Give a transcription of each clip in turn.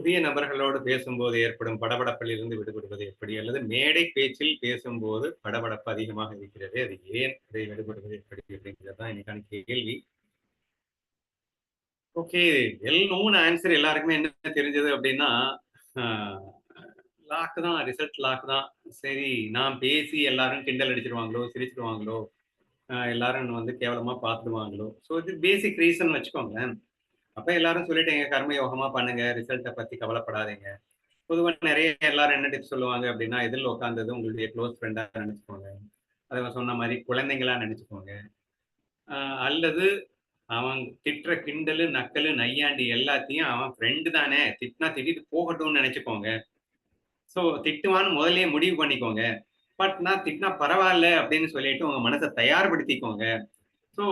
புதிய நபர்களோடு பேசும்போது ஏற்படும் படபடப்பில் இருந்து விடுபடுவது எப்படி? அல்லது மேடை பேச்சில் பேசும்போது படபடப்பு அதிகமாக இருக்கிறது அது ஏன் அதை விடுபடுவது எப்படி அப்படிங்கிறது தான் இன்னைக்கான கேள்வி. ஓகே வெல் நோன் ஆன்சர் எல்லாருக்குமே என்ன தெரிஞ்சது அப்படின்னா லாக் தான் ரிசல்ட் லாக் தான். சரி நான் பேசி எல்லாரும் கிண்டல் அடிச்சிருவாங்களோ சிரிச்சிருவாங்களோ எல்லாரும் வந்து கேவலமா பார்த்துடுவாங்களோ? ஸோ இது பேசிக் ரீசன் வச்சுக்கோங்களேன். அப்ப எல்லாரும் சொல்லிட்டீங்க கர்ம யோகமா பண்ணுங்க ரிசல்ட்டை பத்தி கவலைப்படாதீங்க. பொதுவாக நிறைய எல்லாரும் என்ன டிப்ஸ் சொல்லுவாங்க அப்படின்னா எதில் உட்காந்தது உங்களுடைய க்ளோஸ் ஃப்ரெண்டாக நினச்சிக்கோங்க. அதை சொன்ன மாதிரி குழந்தைங்களா நினச்சிக்கோங்க. அல்லது அவன் திட்டுற கிண்டலு நக்கலு நையாண்டி எல்லாத்தையும் அவன் ஃப்ரெண்டு தானே திட்டினா திட்டிட்டு போகட்டும்னு நினச்சிக்கோங்க. ஸோ திட்டுவான்னு முதலே முடிவு பண்ணிக்கோங்க. பட் நான் திட்டினா பரவாயில்ல அப்படின்னு சொல்லிட்டு உங்க மனசை தயார்படுத்திக்கோங்க. ஸோ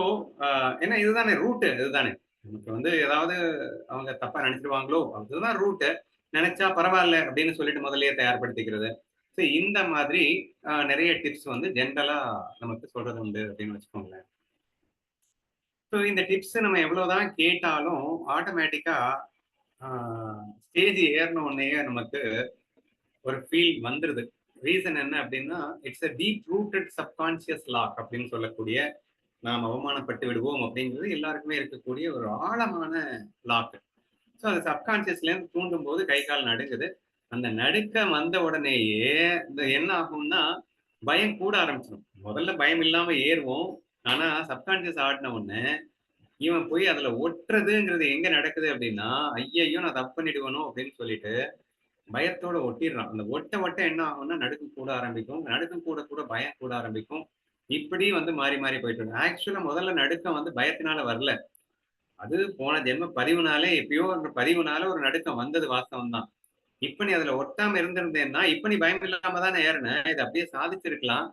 ஏன்னா இதுதானே ரூட்டு இதுதானே. நமக்கு வந்து ஏதாவது அவங்க தப்பா நினைச்சிருவாங்களோ அதுதான் ரூட்டு நினைச்சா பரவாயில்ல அப்படின்னு சொல்லிட்டு முதல்லயே தயார்படுத்திக்கிறது. ஸோ இந்த மாதிரி நிறைய டிப்ஸ் வந்து ஜென்ரலா நமக்கு சொல்றது உண்டு அப்படின்னு வச்சுக்கோங்களேன். ஸோ இந்த டிப்ஸ் நம்ம எவ்வளவுதான் கேட்டாலும் ஆட்டோமேட்டிக்கா ஸ்டேஜ் ஏறின உடனே நமக்கு ஒரு ஃபீல் வந்துருது. ரீசன் என்ன அப்படின்னா it's a deep rooted subconscious lock அப்படின்னு சொல்லக்கூடிய நாம் அவமானப்பட்டு விடுவோம் அப்படிங்கிறது எல்லாருக்குமே இருக்கக்கூடிய ஒரு ஆழமான லாக்கு ஸோ அது சப்கான்சியஸ்லேருந்து தூண்டும் போது கை கால் நடுங்குது. அந்த நடுக்க வந்த உடனேயே இந்த என்ன ஆகும்னா பயம் கூட ஆரம்பிச்சிடும் முதல்ல பயம் இல்லாம ஏறுவோம். ஆனா சப்கான்சியஸ் ஆடின உடனே இவன் போய் அதுல ஒட்டுறதுங்கிறது எங்க நடக்குது அப்படின்னா ஐயையோ நான் தப்பு பண்ணிடுவனும் அப்படின்னு சொல்லிட்டு பயத்தோட ஒட்டிடுறான். அந்த ஒட்ட ஒட்ட என்ன ஆகும்னா நடுக்கம் கூட ஆரம்பிக்கும். நடுக்கம் கூட கூட பயம் கூட ஆரம்பிக்கும். இப்படி வந்து மாறி மாறி போயிட்டு ஆக்சுவலா முதல்ல நடுக்கம் வந்து பயத்தினால வரல. அது போன ஜென்ம பதிவுனாலே எப்பயோ ஒரு பதிவுனால ஒரு நடுக்கம் வந்தது வாஸ்தவம் தான் இப்ப நீ அதுல ஒட்டாம இருந்திருந்தேன்னா இப்ப நீ பயம் இல்லாம தானே ஏறின? இதை அப்படியே சாதிச்சிருக்கலாம்.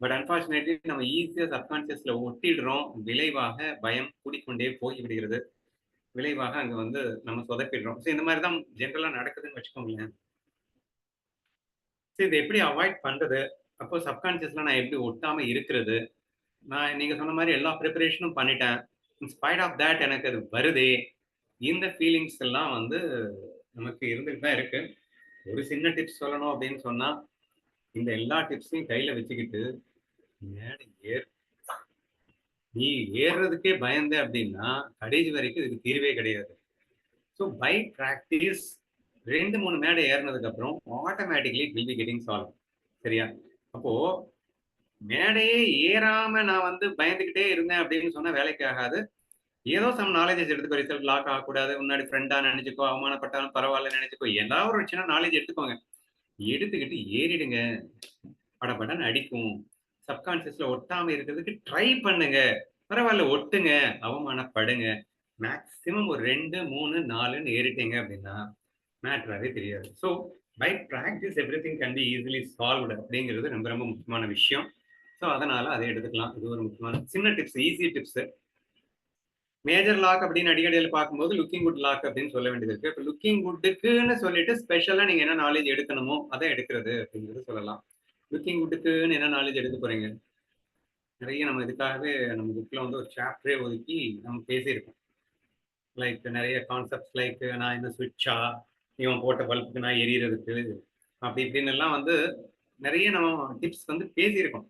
பட் அன்பார்ச்சுனேட்லி நம்ம ஈஸியா சப்கான்சியஸ்ல ஒட்டிடுறோம். விளைவாக பயம் கூடிக்கொண்டே போய்விடுகிறது. விளைவாக அங்க வந்து நம்ம சொதப்பிடுறோம். ஸோ இந்த மாதிரி தான் ஜென்ரலா நடக்குதுன்னு வச்சுக்கோங்களேன். சரி இதை எப்படி அவாய்ட் பண்றது? அப்போ சப்கான்சியஸில் நான் எப்படி ஒட்டாமல் இருக்கிறது? நான் நீங்கள் சொன்ன மாதிரி எல்லா ப்ரிப்பரேஷனும் பண்ணிட்டேன். இன்ஸ்பைட் ஆஃப் தேட் எனக்கு அது வருதே. இந்த ஃபீலிங்ஸ் எல்லாம் வந்து நமக்கு இருந்துட்டு தான் இருக்கு. ஒரு சின்ன டிப்ஸ் சொல்லணும் அப்படின்னு சொன்னால் இந்த எல்லா டிப்ஸையும் கையில் வச்சுக்கிட்டு மேடை ஏர் நீ ஏறுறதுக்கே பயந்த அப்படின்னா கடைசி வரைக்கும் இதுக்கு தீர்வே கிடையாது. ஸோ பை ப்ராக்டிஸ் ரெண்டு மூணு மேடை ஏறினதுக்கு அப்புறம் automatically will be getting solve சரியா? அப்போ மேடையே ஏறாம நான் வந்து பயந்துகிட்டே இருந்தேன் அப்படின்னு சொன்னா வேலைக்கு ஆகாது. ஏதோ சம் நாலேஜஸ் எடுத்துக்கோ ரிசல்ட் லாக் ஆகக்கூடாது முன்னாடி ஃப்ரெண்டா நினைச்சுக்கோ அவமானப்பட்டாலும் பரவாயில்ல நினைச்சுக்கோ ஏதாவது ஒரு சின்ன நாலேஜ் எடுத்துக்கோங்க. எடுத்துக்கிட்டு ஏறிடுங்க. படப்படன்னு அடிக்கும். சப்கான்சியஸ்ல ஒட்டாம இருக்கிறதுக்கு ட்ரை பண்ணுங்க. பரவாயில்ல ஒட்டுங்க. அவமானப்படுங்க. மேக்சிமம் ஒரு ரெண்டு மூணு நாலுன்னு ஏறிட்டீங்க அப்படின்னா மேட்ராவே தெரியாது. So by practice everything can be easily solved அப்படிங்கிறது ரொம்ப ரொம்ப முக்கியமான விஷயம். ஸோ அதனால அதை எடுத்துக்கலாம். இது ஒரு முக்கியமான சின்ன tips easy tips major lock அப்படின்னு அடிக்கடியில் பார்க்கும்போது லுக்கிங் குட் லாக் அப்படின்னு சொல்ல வேண்டியது இருக்கு. இப்போ லுக்கிங் குட்டுக்குன்னு சொல்லிட்டு ஸ்பெஷலாக நீங்கள் என்ன நாலேஜ் எடுக்கணுமோ அதை எடுக்கிறது அப்படிங்கிறது சொல்லலாம். லுக்கிங் குட்டுக்குன்னு என்ன நாலேஜ் எடுக்க போறீங்க? நிறைய நம்ம இதுக்காகவே நம்ம புக்கில் வந்து ஒரு சாப்டரே ஒதுக்கி நம்ம பேசியிருக்கோம். லைக் நிறைய கான்செப்ட்ஸ் லைக் நான் என்ன சுவிட்சா இவன் போட்ட பல்புக்கு நான் எரியறதுக்கு அப்படி இப்படின்னு எல்லாம் வந்து நிறைய நம்ம டிப்ஸ் வந்து பேசியிருக்கோம்.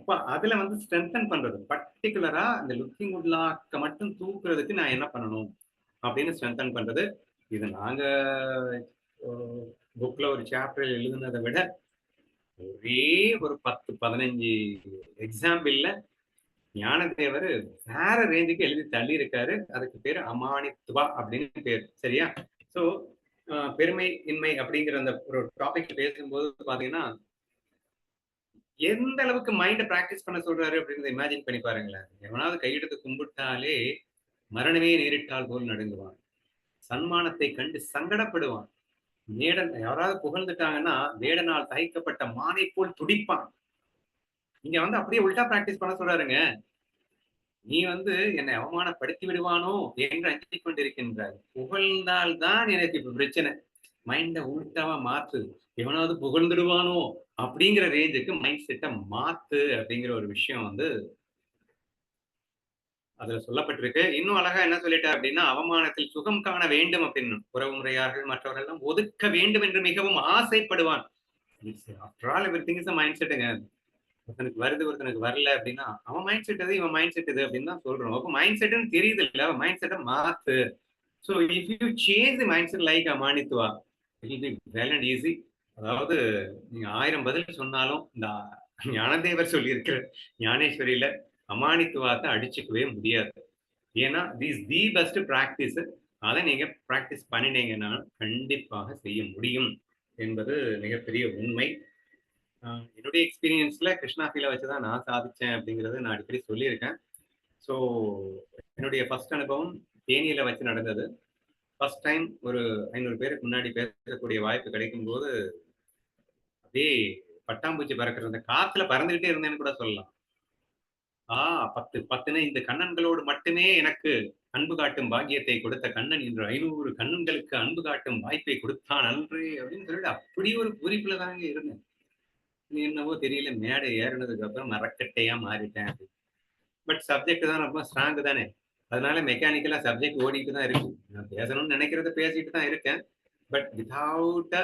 அப்போ அதுல வந்து ஸ்ட்ரென்தன் பண்றது பர்டிகுலரா இந்த லுக்கிங் உட்லாக்க மட்டும் தூக்குறதுக்கு நான் என்ன பண்ணணும்? அப்படின்னு ஸ்ட்ரென்தன் பண்றது. இது நாங்க புக்ல ஒரு சாப்டர் எழுதுனதை விட ஒரே ஒரு பத்து பதினஞ்சு எக்ஸாம்பிள்ல ஞானதேவர் வேற ரேஞ்சுக்கு எழுதி தள்ளி இருக்காரு அதுக்கு பேரு அமானித்துவா அப்படின்னு பேர். சரியா? ஸோ பெருமை இன்மை அப்படிங்கிற அந்த ஒரு டாபிக் பேசும்போது பாத்தீங்கன்னா எந்த அளவுக்கு மைண்டை ப்ராக்டிஸ் பண்ண சொல்றாரு அப்படிங்கிறத இமேஜின் பண்ணி பாருங்களேன். எவனாவது கையெடுத்து கும்பிட்டாலே மரணமே நேரிட்டால் போல் நடுங்குவான். சன்மானத்தை கண்டு சங்கடப்படுவான். வேடன் யாராவது புகழ்ந்துட்டாங்கன்னா வேடனால் தகைக்கப்பட்ட மானை போல் துடிப்பான். இங்க வந்து அப்படியே உல்டா பிராக்டிஸ் பண்ண சொல்றாருங்க. நீ வந்து என்னை அவமானப்படுத்தி விடுவானோ என்று அஞ்சிக் கொண்டிருக்கின்றார் புகழ்ந்தால் தான் எனக்கு இப்ப பிரச்சனை. மைண்ட உள்டாவா மாத்து. எவனாவது புகழ்ந்துடுவானோ அப்படிங்கிற ரேஞ்சுக்கு மைண்ட் செட்டை மாத்து அப்படிங்கிற ஒரு விஷயம் வந்து அதுல சொல்லப்பட்டிருக்கு. இன்னும் அழகா என்ன சொல்லிட்டார் அப்படின்னா அவமானத்தில் சுகம் காண வேண்டும் அப்படின்னு. உறவு முறையார்கள் மற்றவர்கள் எல்லாம் ஒதுக்க வேண்டும் என்று மிகவும் ஆசைப்படுவான். After all everything is mind செட்டுங்க ஒருத்தனுக்கு வருது ஒருத்தனுக்கு வரல அப்படின்னா அவன் மைண்ட் செட் இது இவன் மைண்ட் செட் இது அப்படின்னு தான் சொல்றோம். அப்போ மைண்ட் செட்னு தெரியுது இல்ல அவன் மைண்ட் செட்டை மாத்து. So if you change the mindset like அமானித்துவா it be well and easy அதாவது நீங்க ஆயிரம் பதில் சொன்னாலும் இந்த ஞானதேவர் சொல்லியிருக்கிற ஞானேஸ்வரியில அமானித்துவாத்தை அடிச்சுக்கவே முடியாது. ஏன்னா திஸ் தி பெஸ்ட் ப்ராக்டிஸ் அதை நீங்க ப்ராக்டிஸ் பண்ணினீங்கன்னா கண்டிப்பாக செய்ய முடியும் என்பது மிகப்பெரிய உண்மை. என்னுடைய எக்ஸ்பீரியன்ஸ்ல கிருஷ்ணா ஃபீலை வச்சுதான் நான் சாதிச்சேன் அப்படிங்கறத நான் அடிக்கடி சொல்லியிருக்கேன். ஸோ என்னுடைய ஃபர்ஸ்ட் அனுபவம் தேனியில வச்சு நடந்தது. ஃபர்ஸ்ட் டைம் ஒரு ஐநூறு பேருக்கு முன்னாடி பேசக்கூடிய வாய்ப்பு கிடைக்கும் போது அப்படியே பட்டாம்பூச்சி பறக்கிற அந்த காத்துல பறந்துகிட்டே இருந்தேன்னு கூட சொல்லலாம். ஆ பத்து பத்துன்னு இந்த கண்ணன்களோடு மட்டுமே எனக்கு அன்பு காட்டும் பாக்கியத்தை கொடுத்த கண்ணன் இன்று ஐநூறு கண்ணன்களுக்கு அன்பு காட்டும் வாய்ப்பை கொடுத்தான் அன்று அப்படின்னு சொல்லிட்டு அப்படி ஒரு குறிப்புல தாங்க இருந்தேன். என்னவோ தெரியல மேடை ஏறினதுக்கு அப்புறம் மரக்கட்டையா மாறிட்டேன் பட் சப்ஜெக்ட் தான் ரொம்ப ஸ்ட்ராங் தானே. அதனால மெக்கானிக்கலா சப்ஜெக்ட் ஓடிட்டு தான் இருக்கு. நான் பேசணும்னு நினைக்கிறத பேசிட்டு தான் இருக்கேன். But without a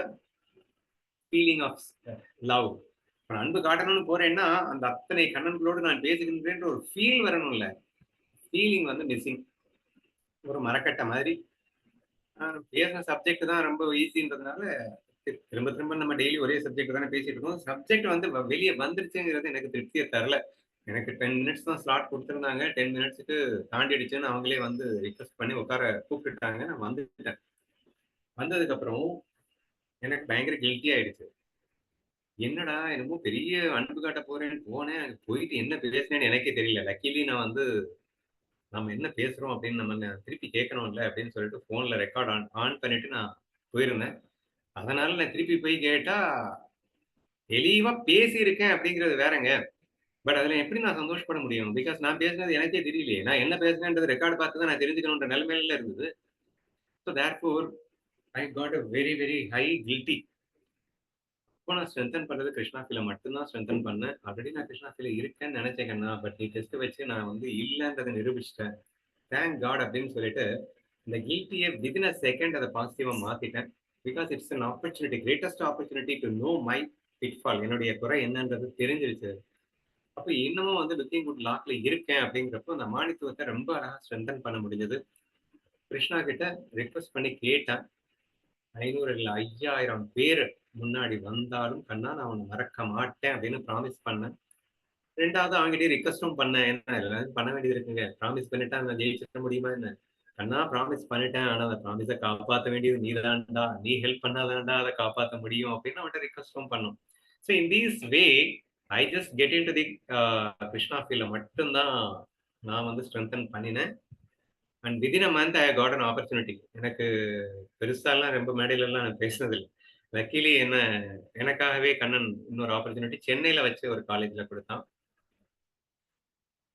feeling of love இப்போ அன்பு காட்டணும்னு போறேன்னா அந்த அத்தனை கண்ணன்களோடு நான் பேசுகின்றேன்ற ஒரு ஃபீல் வரணும்ல. ஃபீலிங் வந்து மிஸ்ஸிங் ஒரு மரக்கட்டை மாதிரி. ஆஹ் பேசுன சப்ஜெக்ட் தான் ரொம்ப ஈஸின்றதுனால திரும்ப திரும்ப நம்ம டெய்லி ஒரே சப்ஜெக்ட் தானே பேசிட்டு இருக்கோம். சப்ஜெக்ட் வந்து வெளியே வந்துருச்சுங்கிறது எனக்கு திருப்தியை தரல. எனக்கு டென் மினிட்ஸ் தான் ஸ்லாட் கொடுத்துருந்தாங்க. டென் மினிட்ஸுக்கு தாண்டிடுச்சுன்னு அவங்களே வந்து ரிக்வஸ்ட் பண்ணி உட்கார கூப்பிட்டுட்டாங்க. நான் வந்துட்டேன். வந்ததுக்கப்புறம் எனக்கு பயங்கர கில்ட்டி ஆயிடுச்சு. என்னடா என்னமோ பெரிய அன்பு காட்ட போறேன்னு போனேன். அங்க போயிட்டு என்ன பேசினேன்னு எனக்கே தெரியல. லக்கிலி நான் வந்து நம்ம என்ன பேசுறோம் அப்படின்னு நம்ம திருப்பி கேட்கணும்ல அப்படின்னு சொல்லிட்டு ஃபோனில் ரெக்கார்ட் ஆன் ஆன் பண்ணிட்டு நான் போயிருந்தேன். அதனால நான் திருப்பி போய் கேட்டா தெளிவா பேசியிருக்கேன் அப்படிங்கிறது வேறங்க. பட் அதுல எப்படி நான் சந்தோஷப்பட முடியும்? பிகாஸ் நான் பேசுனது எனக்கே தெரியலையே. நான் என்ன பேசுனேன்றது ரெக்கார்டு பார்த்து தான் நான் தெரிஞ்சுக்கணுன்ற நிலைமையில இருந்தது. So therefore I got a very very high guilty இப்போ நான் ஸ்ட்ரென்தன் பண்றது கிருஷ்ணா ஃபீல மட்டும்தான் ஸ்ட்ரென்தன் பண்ணேன். ஆல்ரெடி நான் கிருஷ்ணா ஃபீல இருக்கேன்னு நினைச்சேங்கண்ணா பட் நீ டெஸ்ட் வச்சு நான் வந்து இல்லைன்றதை நிரூபிச்சிட்டேன். தேங்க் காட் அப்படின்னு சொல்லிட்டு இந்த கில்ட்டியை வித்தின் அ செகண்ட் அதை பாசிட்டிவா மாத்திட்டேன். Because it's an opportunity greatest opportunity to know my pitfall என்னுடைய குறை என்னன்றது தெரிஞ்சிருச்சு. அப்போ இன்னமும் வந்து லுக்கிங் குட் லாக்ல இருக்கேன் அப்படிங்கிறப்போ அந்த மானித்துவத்தை ரொம்ப அழகா ஸ்ட்ரென்தன் பண்ண முடிஞ்சது. கிருஷ்ணா கிட்ட ரிக்வஸ்ட் பண்ணி கேட்டேன். ஐநூறு இல்ல ஐயாயிரம் பேர் முன்னாடி வந்தாலும் கண்ணா நான் உன்னை மறக்க மாட்டேன் அப்படின்னு ப்ராமிஸ் பண்ணேன். ரெண்டாவது அவங்ககிட்டயே ரிக்வஸ்டும் பண்ணேன். என்ன பண்ண வேண்டியது இருக்குங்க. ப்ராமிஸ் பண்ணிட்டா நான் ஜெயிச்சிட முடியுமா என்ன? கண்ணா ப்ராமிஸ் பண்ணிட்டேன். ஆனா அந்த ப்ராமிஸை காப்பாற்ற வேண்டியது நீ தான்டா நீ ஹெல்ப் பண்ணாதான்டா அதை காப்பாற்ற முடியும் அப்படின்னு அவன்கிட்ட ரிக்வஸ்டும் பண்ணும். So in this way I just get into the Krishna ஃபீல்ட மட்டும்தான் நான் வந்து ஸ்ட்ரென்தன் பண்ணினேன். And within a month I got an opportunity எனக்கு பெருசாலாம் ரொம்ப மேடையிலலாம் நான் பேசினதில்லை. லக்கிலி என்ன எனக்காகவே கண்ணன் இன்னொரு ஆப்பர்ச்சுனிட்டி சென்னையில வச்சு ஒரு காலேஜ்ல கொடுத்தான்.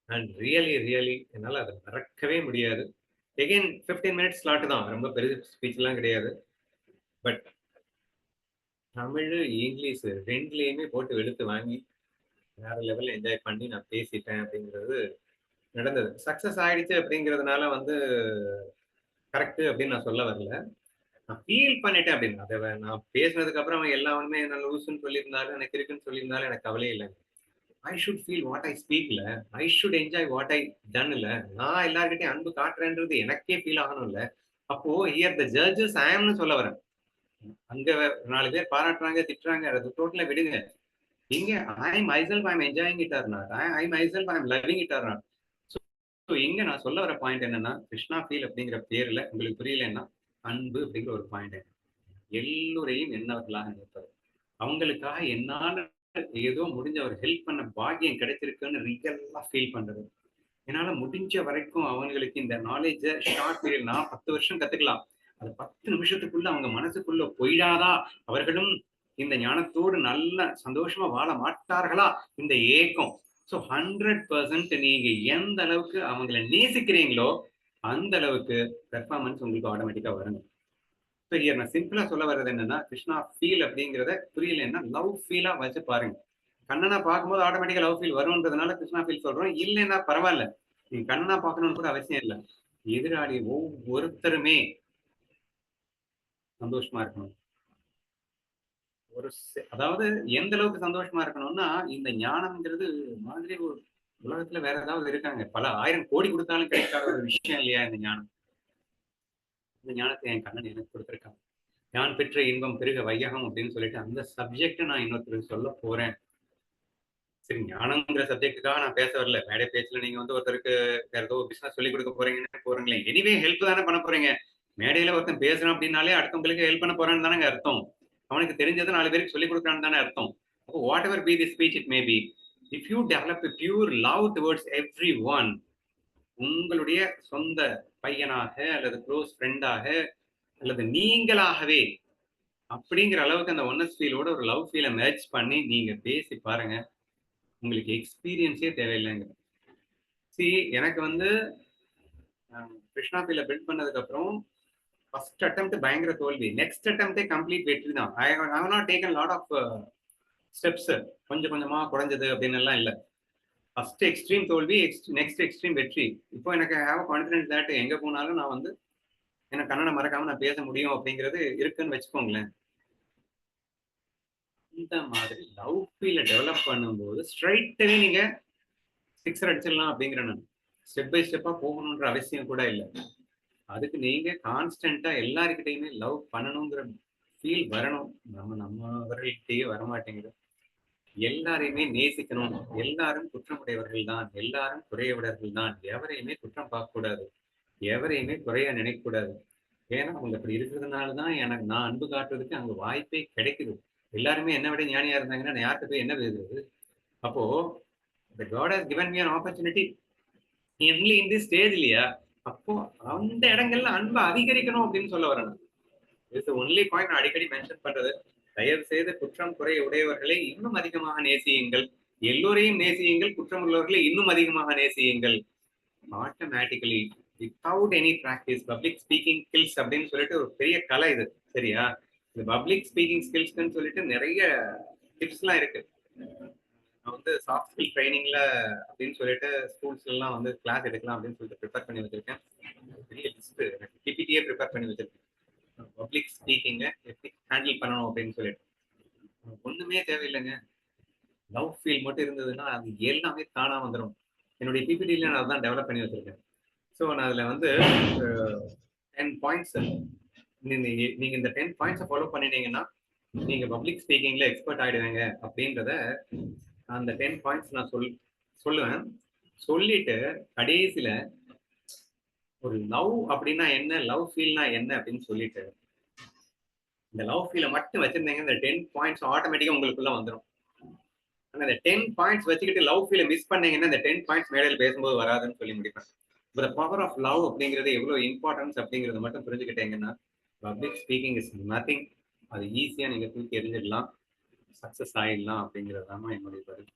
அண்ட் ரியலி ரியலி என்னால் அதை மறக்கவே முடியாது. எகைன் ஃபிஃப்டீன் மினிட்ஸ் ஸ்லாட் தான். ரொம்ப பெரிய ஸ்பீச்லாம் கிடையாது. பட் தமிழ் இங்கிலீஷ் ரெண்டுலேயுமே போட்டு வெளுத்து வாங்கி வேற லெவலில் என்ஜாய் பண்ணி நான் பேசிட்டேன் அப்படிங்கிறது நடந்தது. சக்ஸஸ் ஆயிடுச்சு அப்படிங்கிறதுனால வந்து கரெக்டு அப்படின்னு நான் சொல்ல வரல. நான் ஃபீல் பண்ணிட்டேன் அப்படின்னு. அதை நான் பேசுனதுக்கப்புறம் அவன் எல்லாமே என்ன லூசுன்னு சொல்லியிருந்தாலும் எனக்கு இருக்குன்னு சொல்லியிருந்தாலும் எனக்கு கவலையே இல்லை I should feel what I ஸ்பீக்ல I should enjoy what I done இல்ல நான் எல்லார்கிட்டயும் அன்பு காட்டுறேன்றது எனக்கே ஃபீல் ஆகணும்ல. அப்போ ஹியர் த ஜட்ஜஸ் ஐஎம்னு சொல்ல வரேன். அங்க நாலு பேர் பாராட்டுறாங்க திட்டுறாங்க அது டோட்டலா விடுங்க. இங்க I myself I am enjoying it or not I myself I am loving it or not so இங்க நான் சொல்ல வர பாயிண்ட் என்னன்னா கிருஷ்ணா ஃபீல் அப்படிங்கிற பேர்ல உங்களுக்கு புரியலன்னா அன்பு அப்படிங்கிற ஒரு பாயிண்ட் எல்லோரையும் என்னவர்களாக நினைப்பது அவங்களுக்காக என்னால ஏதோ முடிஞ்ச ஒரு ஹெல்ப் பண்ண பாக்கியம் கிடைச்சிருக்குன்னு ரியலா ஃபீல் பண்றது. என்னால முடிஞ்ச வரைக்கும் அவங்களுக்கு இந்த நாலேஜ ஷார்ட் பீரியட் நான் பத்து வருஷம் கத்துக்கலாம். அது பத்து நிமிஷத்துக்குள்ள அவங்க மனசுக்குள்ள போயிடாதா? அவர்களும் இந்த ஞானத்தோடு நல்ல சந்தோஷமா வாழ மாட்டார்களா? இந்த ஏக்கம். ஸோ ஹண்ட்ரட் பர்சன்ட் நீங்க எந்த அளவுக்கு அவங்கள நேசிக்கிறீங்களோ அந்த அளவுக்கு பெர்ஃபார்மன்ஸ் உங்களுக்கு ஆட்டோமேட்டிக்கா வருங்க. ஸோ இங்கே நான் சிம்பிளாக சொல்ல வர்றது என்னன்னா கிருஷ்ணா ஃபீல் அப்படிங்கிறத புரியலன்னா லவ் ஃபீலா வச்சு பாருங்க. கண்ணனா பார்க்கும்போது ஆட்டோமேட்டிக்கா லவ் ஃபீல் வரும்ன்றதுனால கிருஷ்ணா ஃபீல் சொல்கிறோம் இல்லைன்னா பரவாயில்ல. நீங்க கண்ணனா பார்க்கணும்னு கூட அவசியம் இல்லை. எதிராளி ஒவ்வொருத்தருமே சந்தோஷமா இருக்கணும். ஒரு அதாவது எந்த அளவுக்கு சந்தோஷமா இருக்கணும்னா இந்த ஞானம்ங்கிறது மாதிரி ஒரு உலகத்துல வேற ஏதாவது இருக்காங்க. பல ஆயிரம் கோடி கொடுத்தாலும் கிடைக்காத ஒரு விஷயம் இல்லையா இந்த ஞானம்? இந்த ஞானத்தை என் கண்ணன் எனக்கு கொடுத்துருக்கான். ஞான் பெற்ற இன்பம் பெருக வையகம் அப்படின்னு சொல்லிட்டு அந்த சப்ஜெக்டை நான் இன்னொருத்தருக்கு சொல்ல போறேன். சரி ஞானங்கிற சப்ஜெக்டுக்காக நான் பேச வரல. மேடை பேச்சுல நீங்க வந்து ஒருத்தருக்கு வேற ஏதோ பிசினஸ் சொல்லி கொடுக்க போறீங்கன்னு போறீங்களே. எனிவே ஹெல்ப் தானே பண்ண போறீங்க. மேடையில ஒருத்தன் பேசுறான் அப்படின்னாலே அடுத்தவங்களுக்கு ஹெல்ப் பண்ண போறான்னு தானே அர்த்தம். அவனுக்கு தெரிஞ்சதை நாலு பேருக்கு சொல்லி கொடுக்குறான்னு தானே அர்த்தம். அப்போ whatever be the speech it may be if you develop pure love towards everyone உங்களுடைய சொந்த பையனாக அல்லது க்ளோஸ் ஃப்ரெண்டாக அல்லது நீங்களாகவே அப்படிங்கிற அளவுக்கு அந்த ஒன்னஸ் ஃபீலோட ஒரு லவ் ஃபீலை மேட்ச் பண்ணி நீங்க பேசி பாருங்க. உங்களுக்கு எக்ஸ்பீரியன்ஸே தேவையில்லைங்கிற சி எனக்கு வந்து அஹ், கிருஷ்ணா பில்ட் பண்ணதுக்கு அப்புறம் ஃபர்ஸ்ட் அட்டம்ப்ட் பயங்கர தோல்வி. நெக்ஸ்ட் அட்டம்ப்டே கம்ப்ளீட் வெற்றி தான். I have not taken lot of steps கொஞ்சம் கொஞ்சமாக குறைஞ்சது அப்படின்னு எல்லாம் இல்லை. ஃபர்ஸ்ட் எக்ஸ்ட்ரீம் தோல்வி நெக்ஸ்ட் எக்ஸ்ட்ரீம் வெற்றி. இப்போ எனக்கு ஹேவ் கான்ஃபிடன்ஸ் தட் எங்க போனாலும் நான் வந்து எனக்கு கன்னடம் மறக்காம நான் பேச முடியும் அப்படிங்கிறது இருக்குன்னு வச்சுக்கோங்களேன். இந்த மாதிரி லவ் ஃபீல டெவலப் பண்ணும்போது ஸ்ட்ரைட்டாவே நீங்க சிக்ஸர் அடிச்சிடலாம் அப்படிங்கிற நான். ஸ்டெப் பை ஸ்டெப்பா போகணுன்ற அவசியம் கூட இல்லை. அதுக்கு நீங்க கான்ஸ்டன்டா எல்லாருக்கிட்டையுமே லவ் பண்ணணுங்கிற ஃபீல் வரணும். நம்ம நம்ம நம்மவர்கள்கிட்டயே வரமாட்டேங்குது. எல்லாரையுமே நேசிக்கணும். எல்லாரும் குற்றமுடையவர்கள் தான் எல்லாரும் குறையவிடர்கள் தான் எவரையுமே குற்றம் பார்க்க கூடாது எவரையுமே குறைய நினைக்கக்கூடாது. ஏன்னா அவங்க அப்படி இருக்கிறதுனால தான் எனக்கு நான் அன்பு காட்டுறதுக்கு அங்க வாய்ப்பே கிடைக்குது. எல்லாருமே என்ன விட ஞானியா இருந்தாங்கன்னா நான் யார்கிட்ட போய் என்ன பேசுறது? அப்போ the God has given me an opportunity only இந்த ஸ்டேஜ் இல்லையா? அப்போ அந்த இடங்கள்ல அன்பை அதிகரிக்கணும் அப்படின்னு சொல்ல வரேன் இட்ஸ் ஒன்லி பாயிண்ட் நான் அடிக்கடி மென்ஷன் பண்றது. தயவு செய்து குற்றம் குறை உடையவர்களை இன்னும் அதிகமாக நேசியுங்கள். எல்லோரையும் நேசியுங்கள் குற்றம் உள்ளவர்களை இன்னும் அதிகமாக நேசியுங்கள். Automatically without any practice public speaking skills அப்படின்னு சொல்லிட்டு ஒரு பெரிய கலை இது சரியா? இந்த பப்ளிக் ஸ்பீக்கிங் ஸ்கில்ஸ்க்குன்னு சொல்லிட்டு நிறைய டிப்ஸ்லாம் இருக்கு. நான் வந்து சாஃப்ட் ஸ்கில் ட்ரைனிங்ல அப்படின்னு சொல்லிட்டு ஸ்கூல்ஸ் எல்லாம் வந்து கிளாஸ் எடுக்கலாம் அப்படின்னு சொல்லிட்டு ப்ரிப்பேர் பண்ணி வச்சிருக்கேன். பெரிய லிஸ்ட் பிபிடியே ப்ரிப்பேர் பண்ணி வச்சிருக்கேன். பப்ளிக் ஸ்பீக்கிங்க எப்படி ஹேண்டில் பண்ணணும் அப்படின்னு சொல்லிட்டு. ஒண்ணுமே தேவையில்லைங்க. லவ் ஃபீல் மட்டும் இருந்ததுன்னா அது எல்லாமே தானா வந்துடும் என்னுடைய பிபிடியில நான் அதான் டெவலப் பண்ணி வச்சிருக்கேன். ஸோ நான் அதுல வந்து டென் பாயிண்ட்ஸ் நீங்க இந்த டென் பாயிண்ட்ஸை ஃபாலோ பண்ணிட்டீங்கன்னா நீங்க பப்ளிக் ஸ்பீக்கிங்ல எக்ஸ்பர்ட் ஆயிடுவீங்க அப்படின்றத அந்த டென் பாயிண்ட்ஸ் நான் சொல் சொல்லுவேன். சொல்லிட்டு கடைசியில ஒரு லவ் அப்படின்னா என்ன? லவ் ஃபீல்னா என்ன அப்படின்னு சொல்லிட்டு இந்த லவ் ஃபீலை மட்டும் வச்சிருந்தீங்க இந்த டென் பாயிண்ட்ஸ் ஆட்டோமேட்டிக்கா உங்களுக்குள்ள வந்துடும் ஆனா இந்த டென் பாயிண்ட்ஸ் வச்சுக்கிட்டு லவ் ஃபீலை மிஸ் பண்ணீங்கன்னா இந்த டென் பாயிண்ட்ஸ் மேடையில் பேசும்போது வராதுன்னு சொல்லி முடிப்பேன். இப்போ பவர் ஆஃப் லவ் அப்படிங்கிறது எவ்வளவு இம்பார்ட்டன்ஸ் அப்படிங்கிறது மட்டும் புரிஞ்சுக்கிட்டீங்கன்னா பப்ளிக் ஸ்பீக்கிங் இஸ் நத்திங் அது ஈஸியா நீங்க தூக்கி எரிஞ்சிடலாம் சக்சஸ் ஆயிடலாம் அப்படிங்கிறது தான் என்னுடைய கருத்து.